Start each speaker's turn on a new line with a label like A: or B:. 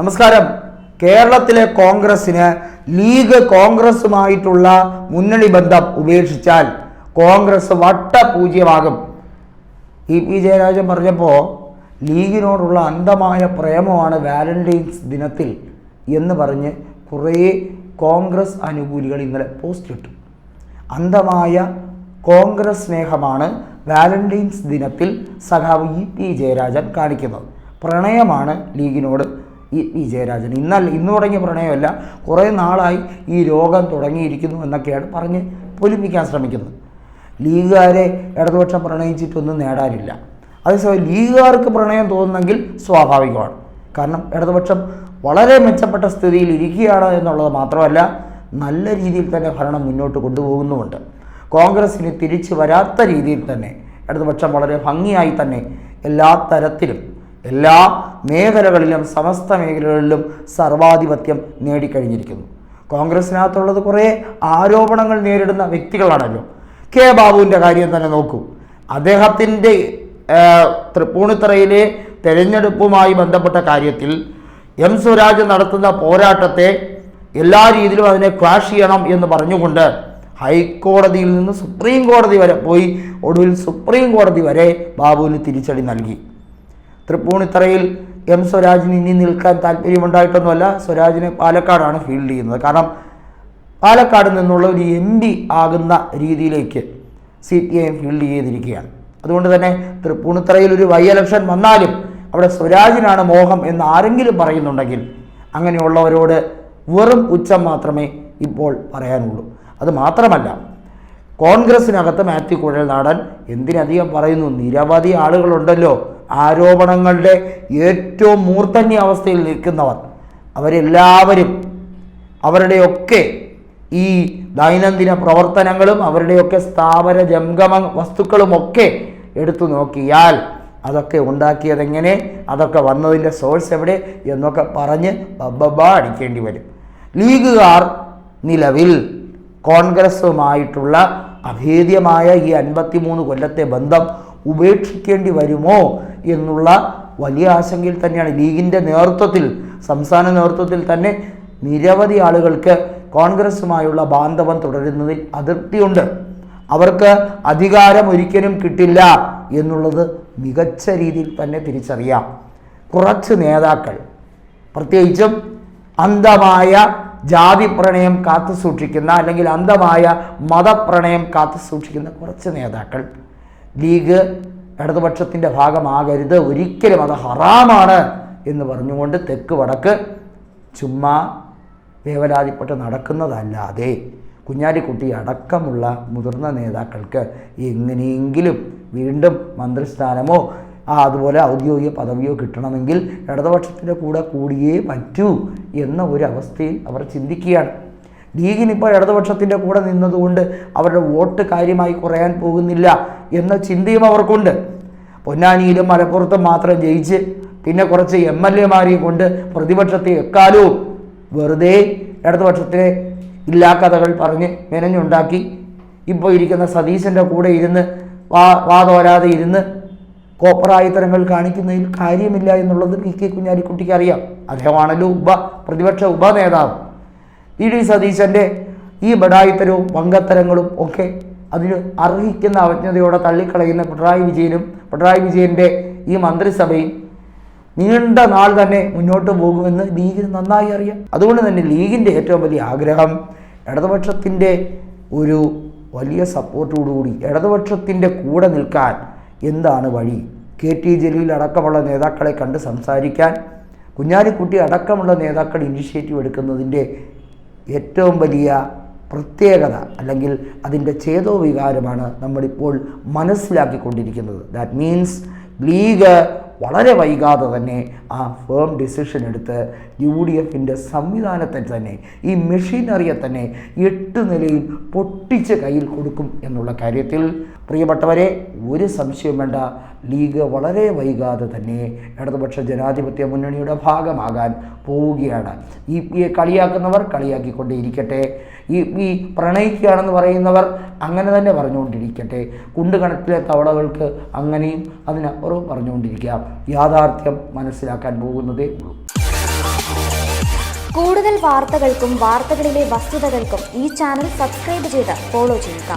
A: നമസ്കാരം. കേരളത്തിലെ കോൺഗ്രസിന് ലീഗ് കോൺഗ്രസുമായിട്ടുള്ള മുന്നണി ബന്ധം ഉപേക്ഷിച്ചാൽ കോൺഗ്രസ് വട്ടപൂജ്യമാകും. ഇ പി ജയരാജൻ പറഞ്ഞപ്പോൾ ലീഗിനോടുള്ള അന്ധമായ പ്രേമമാണ് വാലന്റൈൻസ് ദിനത്തിൽ എന്ന് പറഞ്ഞ് കുറേ കോൺഗ്രസ് അനുകൂലികൾ ഇന്നലെ പോസ്റ്റ് ഇട്ടു. അന്ധമായ കോൺഗ്രസ് സ്നേഹമാണ് വാലന്റൈൻസ് ദിനത്തിൽ സഖാവ് ഇ പി ജയരാജൻ കാണിക്കുന്നത്. പ്രണയമാണ് ലീഗിനോട് ഇ വി ജയരാജൻ ഇന്നല്ല ഇന്ന് തുടങ്ങിയ പ്രണയമല്ല കുറേ നാളായി ഈ രോഗം തുടങ്ങിയിരിക്കുന്നു എന്നൊക്കെയാണ് പറഞ്ഞ് പൊലിപ്പിക്കാൻ ശ്രമിക്കുന്നത്. ലീഗുകാരെ ഇടതുപക്ഷം പ്രണയിച്ചിട്ടൊന്നും നേടാനില്ല. അതേസമയം ലീഗുകാർക്ക് പ്രണയം തോന്നുന്നെങ്കിൽ സ്വാഭാവികമാണ്. കാരണം ഇടതുപക്ഷം വളരെ മെച്ചപ്പെട്ട സ്ഥിതിയിൽ ഇരിക്കുകയാണ് എന്നുള്ളത് മാത്രമല്ല നല്ല രീതിയിൽ തന്നെ ഭരണം മുന്നോട്ട് കൊണ്ടുപോകുന്നുമുണ്ട്. കോൺഗ്രസ്സിന് തിരിച്ചു വരാത്ത രീതിയിൽ തന്നെ ഇടതുപക്ഷം വളരെ ഭംഗിയായി തന്നെ എല്ലാ തരത്തിലും എല്ലാ മേഖലകളിലും സമസ്ത മേഖലകളിലും സർവാധിപത്യം നേടിക്കഴിഞ്ഞിരിക്കുന്നു. കോൺഗ്രസിനകത്തുള്ളത് കുറേ ആരോപണങ്ങൾ നേരിടുന്ന വ്യക്തികളാണല്ലോ. കെ ബാബുവിന്റെ കാര്യം തന്നെ നോക്കൂ. അദ്ദേഹത്തിന്റെ തൃപ്പൂണിത്തറയിലെ തെരഞ്ഞെടുപ്പുമായി ബന്ധപ്പെട്ട കാര്യത്തിൽ എം സ്വരാജ് നടത്തുന്ന പോരാട്ടത്തെ എല്ലാ രീതിയിലും അതിനെ ക്വാഷ് ചെയ്യണം എന്ന് പറഞ്ഞുകൊണ്ട് ഹൈക്കോടതിയിൽ നിന്ന് സുപ്രീം കോടതി വരെ പോയി. ഒടുവിൽ സുപ്രീം കോടതി വരെ ബാബുവിന് തിരിച്ചടി നൽകി. തൃപ്പൂണിത്തറയിൽ എം സ്വരാജിന് ഇനി നിൽക്കാൻ താല്പര്യമുണ്ടായിട്ടൊന്നുമല്ല. സ്വരാജിനെ പാലക്കാടാണ് ഫീൽഡ് ചെയ്യുന്നത്. കാരണം പാലക്കാട് നിന്നുള്ള ഒരു എം പി ആകുന്ന രീതിയിലേക്ക് C P I M field ചെയ്തിരിക്കുകയാണ്. അതുകൊണ്ട് തന്നെ തൃപ്പൂണിത്തറയിൽ ഒരു വൈ ഇലക്ഷൻ വന്നാലും അവിടെ സ്വരാജിനാണ് മോഹം എന്ന് ആരെങ്കിലും പറയുന്നുണ്ടെങ്കിൽ അങ്ങനെയുള്ളവരോട് വെറും ഉച്ചം മാത്രമേ ഇപ്പോൾ പറയാനുള്ളൂ. അത് മാത്രമല്ല കോൺഗ്രസിനകത്ത് മാത്യു കുഴൽനാടൻ എന്തിനധികം പറയുന്നു? നിരവധി ആളുകളുണ്ടല്ലോ. ആരോപണങ്ങളുടെ ഏറ്റവും മൂർധന്യ അവസ്ഥയിൽ നിൽക്കുന്നവർ അവരെല്ലാവരും അവരുടെയൊക്കെ ഈ ദൈനംദിന പ്രവർത്തനങ്ങളും അവരുടെയൊക്കെ സ്ഥാപന ജംഗമ വസ്തുക്കളുമൊക്കെ എടുത്തു നോക്കിയാൽ അതൊക്കെ ഉണ്ടാക്കിയതെങ്ങനെ അതൊക്കെ വന്നതിന്റെ സോഴ്സ് എവിടെ എന്നൊക്കെ പറഞ്ഞ് ബബ്ബ അടിക്കേണ്ടി വരും. ലീഗുകാർ നിലവിൽ കോൺഗ്രസുമായിട്ടുള്ള അഭേദ്യമായ ഈ അൻപത്തിമൂന്ന് കൊല്ലത്തെ ബന്ധം ഉപേക്ഷിക്കേണ്ടി വരുമോ എന്നുള്ള വലിയ ആശങ്കയിൽ തന്നെയാണ് ലീഗിന്റെ നേതൃത്വത്തിൽ സംസ്ഥാന നേതൃത്വത്തിൽ തന്നെ നിരവധി ആളുകൾക്ക് കോൺഗ്രസുമായുള്ള ബാന്ധവം തുടരുന്നതിൽ അതിർത്തിയുണ്ട് അവർക്ക് അധികാരം ഒരിക്കലും കിട്ടില്ല എന്നുള്ളത് മികച്ച രീതിയിൽ തന്നെ തിരിച്ചറിയാം. കുറച്ച് നേതാക്കൾ പ്രത്യേകിച്ചും അന്ധമായ ജാതി പ്രണയം കാത്തു സൂക്ഷിക്കുന്ന അല്ലെങ്കിൽ അന്ധമായ മതപ്രണയം കാത്തു സൂക്ഷിക്കുന്ന കുറച്ച് നേതാക്കൾ ലീഗ് ഇടതുപക്ഷത്തിന്റെ ഭാഗമാകരുത് ഒരിക്കലും അത് ഹറാമാണ് എന്ന് പറഞ്ഞുകൊണ്ട് തെക്ക് വടക്ക് ചുമ്മാ വേവലാതിപ്പെട്ട് നടക്കുന്നതല്ലാതെ കുഞ്ഞാലിക്കുട്ടി അടക്കമുള്ള മുതിർന്ന നേതാക്കൾക്ക് എങ്ങനെയെങ്കിലും വീണ്ടും മന്ത്രിസ്ഥാനമോ ആ അതുപോലെ ഔദ്യോഗിക പദവിയോ കിട്ടണമെങ്കിൽ ഇടതുപക്ഷത്തിന്റെ കൂടെ കൂടിയേ പറ്റൂ എന്ന ഒരു അവസ്ഥയിൽ അവർ ചിന്തിക്കുകയാണ്. ലീഗിനിപ്പോൾ ഇടതുപക്ഷത്തിന്റെ കൂടെ നിന്നതുകൊണ്ട് അവരുടെ വോട്ട് കാര്യമായി കുറയാൻ പോകുന്നില്ല. എന്ന ചിന്തയും അവർക്കുണ്ട്. പൊന്നാനിയിലും മലപ്പുറത്തും മാത്രം ജയിച്ച് പിന്നെ കുറച്ച് എം എൽ എമാരെയും കൊണ്ട് പ്രതിപക്ഷത്തെ എക്കാലവും വെറുതെ ഇടതുപക്ഷത്തിലെ ഇല്ലാ കഥകൾ പറഞ്ഞ് മെനഞ്ഞുണ്ടാക്കി. ഇപ്പോൾ ഇരിക്കുന്ന സതീശന്റെ കൂടെ ഇരുന്ന് വാ വാതോരാതെ ഇരുന്ന് കോപ്പറായിത്തരങ്ങൾ കാണിക്കുന്നതിൽ കാര്യമില്ല എന്നുള്ളത് പി കെ കുഞ്ഞാലിക്കുട്ടിക്ക് അറിയാം. അദ്ദേഹമാണല്ലോ ഉപ പ്രതിപക്ഷ ഉപനേതാവ്. ഇ ഡി സതീശന്റെ ഈ ബഡായിത്തരവും പങ്കത്തരങ്ങളും ഒക്കെ അതിന് അർഹിക്കുന്ന അവജ്ഞതയോടെ തള്ളിക്കളയുന്ന പിണറായി വിജയനും പിണറായി വിജയന്റെ ഈ മന്ത്രിസഭയും നീണ്ട നാൾ തന്നെ മുന്നോട്ട് പോകുമെന്ന് ലീഗിന് നന്നായി അറിയാം. അതുകൊണ്ട് തന്നെ ലീഗിന്റെ ഏറ്റവും വലിയ ആഗ്രഹം ഇടതുപക്ഷത്തിന്റെ ഒരു വലിയ സപ്പോർട്ടോടുകൂടി ഇടതുപക്ഷത്തിന്റെ കൂടെ നിൽക്കാൻ എന്താണ് വഴി? കെ ടി ജലീൽ അടക്കമുള്ള നേതാക്കളെ കണ്ട് സംസാരിക്കാൻ കുഞ്ഞാലിക്കുട്ടി അടക്കമുള്ള നേതാക്കൾ ഇനിഷ്യേറ്റീവ് എടുക്കുന്നതിന്റെ ഏറ്റവും വലിയ പ്രത്യേകത അല്ലെങ്കിൽ അതിന്റെ ചേതോ വികാരമാണ് നമ്മളിപ്പോൾ മനസ്സിലാക്കിക്കൊണ്ടിരിക്കുന്നത്. ദാറ്റ് മീൻസ് ലീഗ് വളരെ വൈകാതെ തന്നെ ആ ഫേം ഡിസിഷൻ എടുത്ത് യു ഡി എഫിന്റെ സംവിധാനത്തെ തന്നെ ഈ മെഷീനറിയെ തന്നെ എട്ട് നിലയിൽ പൊട്ടിച്ച് കയ്യിൽ കൊടുക്കും എന്നുള്ള കാര്യത്തിൽ പ്രിയപ്പെട്ടവരെ ഒരു സംശയം വേണ്ട. ലീഗ് വളരെ വൈകാതെ തന്നെ ഇടതുപക്ഷ ജനാധിപത്യ മുന്നണിയുടെ ഭാഗമാകാൻ പോവുകയാണ്. ഇ പിയെ കളിയാക്കുന്നവർ കളിയാക്കിക്കൊണ്ടേയിരിക്കട്ടെ. ഈ ഈ പ്രണയിക്കുകയാണെന്ന് പറയുന്നവർ അങ്ങനെ തന്നെ പറഞ്ഞുകൊണ്ടിരിക്കട്ടെ. കുണ്ടുകണക്കിലെ തവളകൾക്ക് അങ്ങനെയും അതിനപ്പുറവും പറഞ്ഞുകൊണ്ടിരിക്കാം. യാഥാർത്ഥ്യം മനസ്സിലാക്കാൻ പോകുന്നതേ ഉള്ളൂ.
B: കൂടുതൽ വാർത്തകൾക്കും വാർത്തകളിലെ വസ്തുതകൾക്കും ഈ ചാനൽ സബ്സ്ക്രൈബ് ചെയ്ത് ഫോളോ ചെയ്യുക.